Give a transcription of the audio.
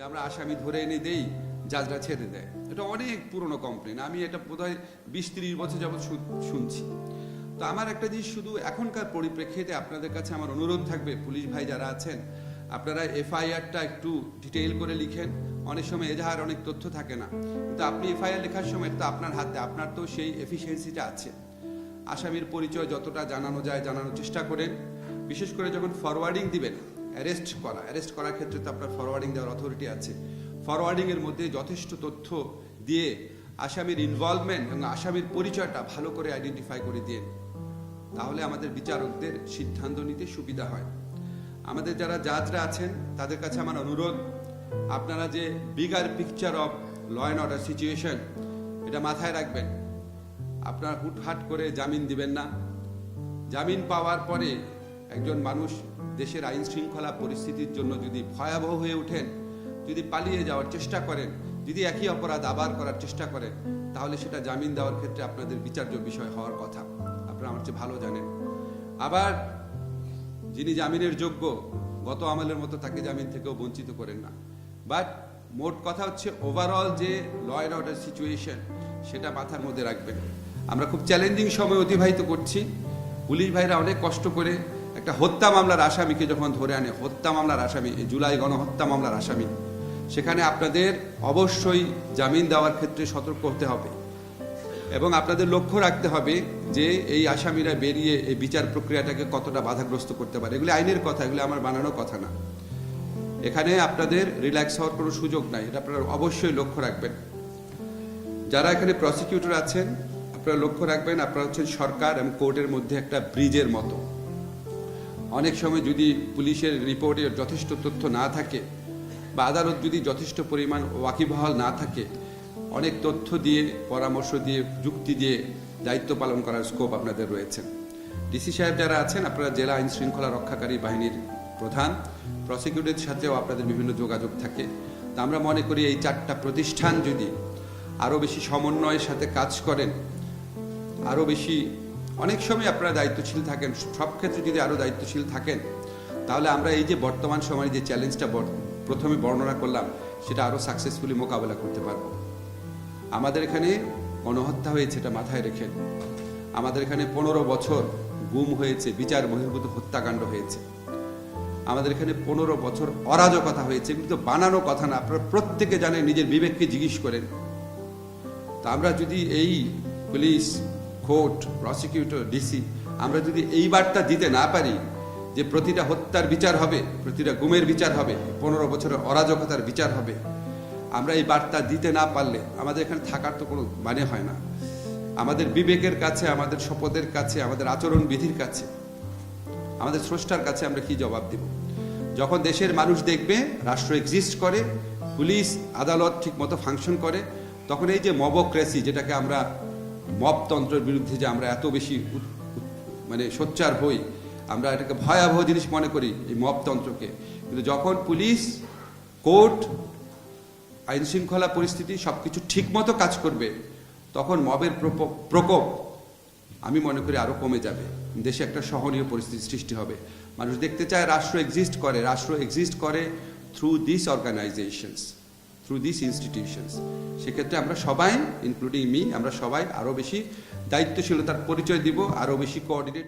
যে আমরা আসামি ধরে এনে দেই, জাজরা ছেড়ে দেয়। এটা অনেক পুরনো কমপ্লেন আমি এটা বোধহয় বিশ তিরিশ বছর যাবৎ শুনছি। তো আমার একটা জিনিস শুধু এখনকার পরিপ্রেক্ষিতে আপনাদের কাছে আমার অনুরোধ থাকবে, পুলিশ ভাই যারা আছেন, আপনারা এফআইআরটা একটু ডিটেইল করে লিখেন। অনেক সময় এজাহার অনেক তথ্য থাকে না। কিন্তু আপনি এফআইআর লেখার সময় তো আপনার হাতে, আপনার তো সেই এফিসিয়েন্সিটা আছে। আসামির পরিচয় যতটা জানানো যায়, জানানোর চেষ্টা করেন। বিশেষ করে যখন ফরওয়ার্ডিং দিবেন অ্যারেস্ট করা। অ্যারেস্ট করার ক্ষেত্রে তো আপনার ফরওয়ার্ডিং দেওয়ার অথরিটি আছে। ফরওয়ার্ডিং এর মধ্যে যথেষ্ট তথ্য দিয়ে আসামির ইনভলভমেন্ট এবং আসামির পরিচয়টা ভালো করে আইডেন্টিফাই করে দিয়ে তাহলে আমাদের বিচারকদের সিদ্ধান্ত নিতে সুবিধা হয়। আমাদের যারা জাজরা আছেন, তাদের কাছে আমার অনুরোধ, আপনারা যে bigger picture of law and order situation এটা মাথায় রাখবেন। আপনার হুটহাট করে জামিন দিবেন না। জামিন পাওয়ার পরে একজন মানুষ দেশের আইন শৃঙ্খলা পরিস্থিতির জন্য যদি ভয়াবহ হয়ে ওঠেন, যদি পালিয়ে যাওয়ার চেষ্টা করেন, যদি একই অপরাধ আবার করার চেষ্টা করেন, তাহলে সেটা জামিন দেওয়ার ক্ষেত্রে আপনাদের বিচার্য বিষয় হওয়ার কথা। আপনারা আমার চেয়ে ভালো জানেন। আবার যিনি জামিনের যোগ্য, গত আমলের মতো তাকে জামিন থেকেও বঞ্চিত করেন না। বাট মোট কথা হচ্ছে ওভারঅল যে ল অ্যান্ড অর্ডার সিচুয়েশন সেটা মাথার মধ্যে রাখবেন। আমরা খুব চ্যালেঞ্জিং সময় অতিবাহিত করছি। পুলিশ ভাইরা অনেক কষ্ট করে একটা হত্যা মামলার আসামিকে যখন ধরে আনে, হত্যা মামলার আসামি জুলাই গণহত্যা মামলার আসামি, সেখানে আপনাদের অবশ্যই জামিন দেওয়ার ক্ষেত্রে সতর্ক হতে হবে এবং আপনাদের লক্ষ্য রাখতে হবে যে এই আসামিরা বেরিয়ে এই বিচার প্রক্রিয়াটাকে কতটা বাধাগ্রস্ত করতে পারে। এগুলি আইনের কথা, এগুলি আমার বানানো কথা না। এখানে আপনাদের রিল্যাক্স হওয়ার কোনো সুযোগ নাই, এটা আপনারা অবশ্যই লক্ষ্য রাখবেন। যারা এখানে প্রসিকিউটর আছেন, আপনারা লক্ষ্য রাখবেন, আপনারা হচ্ছেন সরকার এবং কোর্টের মধ্যে একটা ব্রিজের মতো। অনেক সময় যদি পুলিশের রিপোর্টে যথেষ্ট তথ্য না থাকে বা আদালত যদি যথেষ্ট পরিমাণ ওয়াকিবহাল না থাকে, অনেক তথ্য দিয়ে, পরামর্শ দিয়ে, যুক্তি দিয়ে দায়িত্ব পালন করার স্কোপ আপনাদের রয়েছে। ডিসি সাহেব যারা আছেন, আপনারা জেলা আইন শৃঙ্খলা রক্ষাকারী বাহিনীর প্রধান। প্রসিকিউটের সাথেও আপনাদের বিভিন্ন যোগাযোগ থাকে। তা আমরা মনে করি এই চারটা প্রতিষ্ঠান যদি আরও বেশি সমন্বয়ের সাথে কাজ করেন আরও বেশি অনেক সময় আপনারা দায়িত্বশীল থাকেন, সব ক্ষেত্রে যদি আরও দায়িত্বশীল থাকেন, তাহলে আমরা এই যে বর্তমান সময়ে যে চ্যালেঞ্জটা প্রথমে বর্ণনা করলাম, সেটা আরও সাকসেসফুলি মোকাবেলা করতে পারব। আমাদের এখানে গণহত্যা হয়েছে, এটা মাথায় রেখেন। আমাদের এখানে পনেরো বছর গুম হয়েছে, বিচার বহির্ভূত হত্যাকাণ্ড হয়েছে। আমাদের এখানে পনেরো বছর অরাজকতা হয়েছে কিন্তু বানানো কথা না, আপনারা প্রত্যেকে জানেন, নিজের বিবেককে জিজ্ঞেস করেন। তা আমরা যদি এই পুলিশ কোর্ট প্রসিকিউটর ডিসি আমরা যদি এই বার্তা দিতে না পারি যে প্রতিটা হত্যার বিচার হবে, প্রতিটা গুমের বিচার হবে, পনেরো বছরের অরাজকতার বিচার হবে, আমরা এই বার্তা দিতে না পারলে আমাদের এখানে থাকার তো কোনো মানে হয় না। আমাদের বিবেকের কাছে, আমাদের শপথের কাছে, আমাদের আচরণ বিধির কাছে, আমাদের স্রষ্টার কাছে আমরা কি জবাব দেব? যখন দেশের মানুষ দেখবে, রাষ্ট্র এক্সিস্ট করে, পুলিশ, আদালত ঠিকমতো ফাংশন করে, তখন এই যে মবক্রেসি যেটাকে আমরা মবতন্ত্রের বিরুদ্ধে যে আমরা এত বেশি মানে সোচ্চার হই, আমরা এটাকে ভয়াবহ জিনিস মনে করি, এই মবতন্ত্রকে কিন্তু যখন পুলিশ, কোর্ট আইন শৃঙ্খলা পরিস্থিতি সবকিছু ঠিকমতো কাজ করবে, তখন মবের প্রকোপ- আমি মনে করি আরও কমে যাবে। দেশে একটা সহনীয় পরিস্থিতি সৃষ্টি হবে। মানুষ দেখতে চায় রাষ্ট্র এক্সিস্ট করে। রাষ্ট্র এক্সিস্ট করে through this organisations through this institutions সেক্ষেত্রে আমরা সবাই ইনক্লুডিং মি আমরা সবাই আরও বেশি দায়িত্বশীলতার পরিচয় দিব আরও বেশি কোঅর্ডিনেট